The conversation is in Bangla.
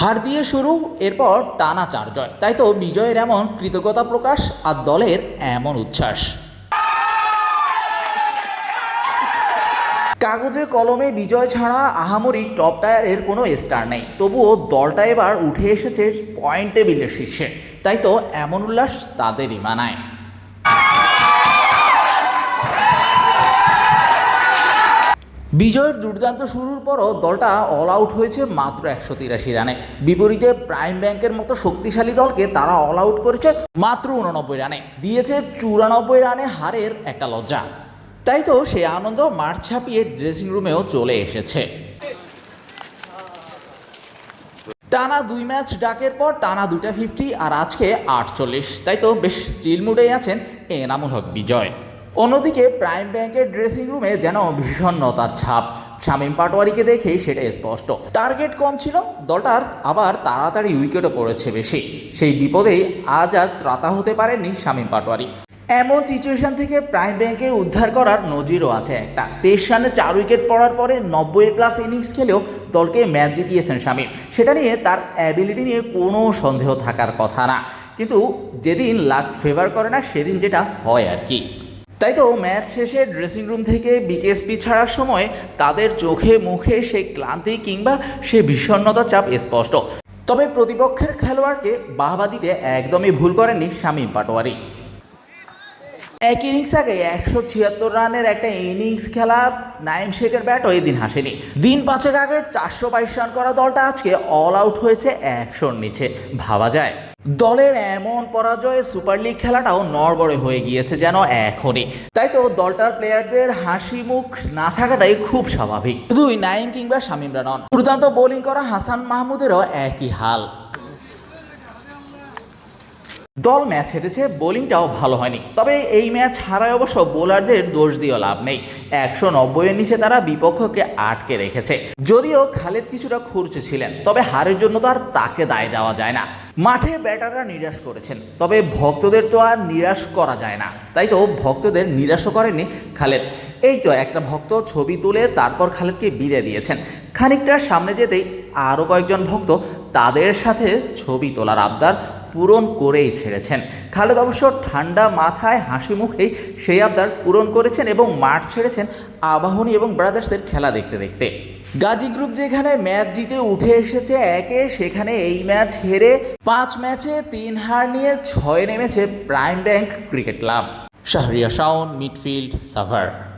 হার দিয়ে শুরু, এরপর টানা চার জয়। তাই তো বিজয়ের এমন কৃতজ্ঞতা প্রকাশ আর দলের এমন উচ্ছ্বাস। কাগজে কলমে বিজয় ছাড়া আহামরি টপ টায়ারের কোনো স্টার নেই। তবুও দলটা এবার উঠে এসেছে পয়েন্ট টেবিলের শীর্ষে। তাই তো এমন উল্লাস তাদেরই মানায়। বিজয়ের দুর্দান্ত শুরুর পরও দলটা অল আউট হয়েছে মাত্র একশো তিরাশি রানে। বিপরীতে প্রাইম ব্যাংকের মতো শক্তিশালী দলকে তারা অল আউট করেছে মাত্র উননব্বই রানে। দিয়েছে চুরানব্বই রানে হারের একটা লজ্জা। তাই তো সেই আনন্দ মাঠ ছাপিয়ে ড্রেসিং রুমেও চলে এসেছে। টানা দুই ম্যাচ ডাকের পর টানা দুটা ফিফটি আর আজকে আটচল্লিশ। তাই তো বেশ চিলমুডেই আছেন এনামুল হক বিজয়। অন্যদিকে প্রাইম ব্যাংকের ড্রেসিং রুমে যেন ভীষণতার ছাপ। শামীম পাটোয়ারিকে দেখেই সেটা স্পষ্ট। টার্গেট কম ছিল, দলটার আবার তাড়াতাড়ি উইকেটও পড়েছে বেশি। সেই বিপদেই আজ আর ত্রাতা হতে পারেননি শামীম পাটোয়ারি। এমন সিচুয়েশন থেকে প্রাইম ব্যাংকে উদ্ধার করার নজিরও আছে একটা। তেইশ রানে চার উইকেট পড়ার পরে নব্বই প্লাস ইনিংস খেলেও দলকে ম্যাচ জিতিয়েছেন শামীম। সেটা নিয়ে তার অ্যাবিলিটি নিয়ে কোনো সন্দেহ থাকার কথা না। কিন্তু যেদিন লাক ফেভার করে না, সেদিন যেটা হয় আর কি। তাই তো ম্যাচ শেষে ড্রেসিং রুম থেকে বিকেএসপি ছাড়ার সময় তাদের চোখে মুখে সেই ক্লান্তি কিংবা সে বিষণ্ণতা চাপ স্পষ্ট। তবে প্রতিপক্ষের খেলোয়াড়কে বাহবা দিতে একদমই ভুল করেননি শামীম পাটোয়ারি। এক ইনিংস আগে একশো ছিয়াত্তর রানের একটা ইনিংস খেলা, নাইম শেখের ব্যাটও এদিন হাসেনি। দিন পাঁচেক আগে চারশো বাইশ রান করা দলটা আজকে অল আউট হয়েছে একশোর নিচে। ভাবা যায়। দলের এমন পরাজয়ে সুপার লিগ খেলাটাও নড়বড়ে হয়ে গিয়েছে যেন এখনই। তাই তো দলটার প্লেয়ারদের হাসি মুখ না থাকাটাই খুব স্বাভাবিক। শুধুই নাইম কিংবা শামিমরা নন। দুর্দান্ত বোলিং করা হাসান মাহমুদেরও একই হাল। দল ম্যাচ হেরেছে, বোলিংটাও ভালো হয়নি। তবে এই ম্যাচ হারায় অবশ্য বোলারদের দোষ দিয়েও লাভ নেই। একশো নব্বইয়ের নিচে তারা বিপক্ষকে আটকে রেখেছে। যদিও খালেদ কিছুটা খুরচে ছিলেন, তবে হারের জন্য তো আর তাকে দায় দেওয়া যায় না। মাঠে ব্যাটাররা নিরাশ করেছেন, তবে ভক্তদের তো আর নিরাশ করা যায় না। তাই তো ভক্তদের নিরাশও করেনি খালেদ। এই তো একটা ভক্ত ছবি তুলে তারপর খালেদকে বিদায় দিয়েছেন। খানিকটা সামনে যেতেই আরও কয়েকজন ভক্ত তাদের সাথে ছবি তোলার আবদার পূরণ করেই ছেড়েছেন। খালেদ অবশ্য ঠান্ডা মাথায় হাসি মুখেই সেই আবদার পূরণ করেছেন এবং মাঠ ছেড়েছেন আবাহনী এবং ব্রাদার্সের খেলা দেখতে দেখতে। গাজী গ্রুপ যেখানে ম্যাচ জিতে উঠে এসেছে একে, সেখানে এই ম্যাচ হেরে পাঁচ ম্যাচে তিন হার নিয়ে ছয় নেমেছে Prime Bank cricket club. Shahriya Shaon, midfield, Savar.